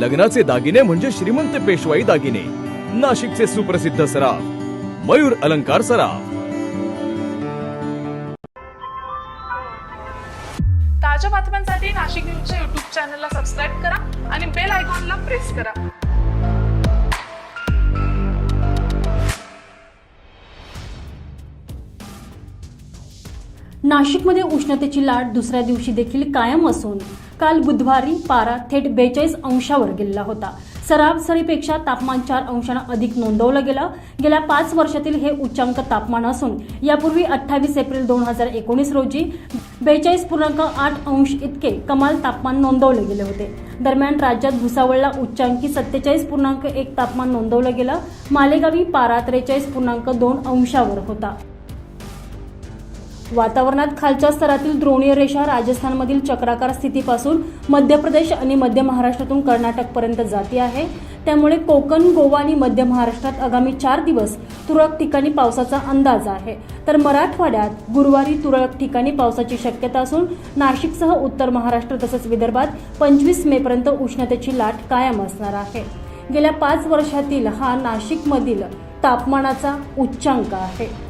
लग्नाचे दागिने म्हणजे श्रीमंत पेशवाई दागिने. नाशिकचे सुप्रसिद्ध सराफ मयूर अलंकार सराफ. ताज्या बातम्यांसाठी नाशिक न्यूजच्या युट्यूब चॅनलला सबस्क्राईब करा आणि बेल आयकॉनला प्रेस करा. नाशिकमध्ये उष्णतेची लाट दुसऱ्या दिवशी देखील कायम असून काल बुधवारी पारा थेट बेचाळीस अंशावर गेलेला होता. सरासरीपेक्षा तापमान चार अंशानं अधिक नोंदवलं गेलं. गेल्या पाच वर्षातील हे उच्चांक तापमान असून यापूर्वी अठ्ठावीस एप्रिल दोन हजार एकोणीस रोजी बेचाळीस पूर्णांक आठ अंश इतके कमाल तापमान नोंदवले गेले होते. दरम्यान राज्यात भुसावळला उच्चांकी सत्तेचाळीस पूर्णांक एक तापमान नोंदवलं गेलं. मालेगावी पारा त्रेचाळीस पूर्णांक दोन अंशावर होता. वातावरणात खालच्या स्तरातील द्रोणीय रेषा राजस्थानमधील चक्राकार स्थितीपासून मध्य प्रदेश आणि मध्य महाराष्ट्रातून कर्नाटकपर्यंत जाते आहे. त्यामुळे कोकण गोवा आणि मध्य महाराष्ट्रात आगामी चार दिवस तुरळक ठिकाणी पावसाचा अंदाज आहे. तर मराठवाड्यात गुरुवारी तुरळक ठिकाणी पावसाची शक्यता असून नाशिकसह उत्तर महाराष्ट्र तसंच विदर्भात पंचवीस मेपर्यंत उष्णतेची लाट कायम असणार आहे. गेल्या पाच वर्षातील हा नाशिकमधील तापमानाचा उच्चांक आहे.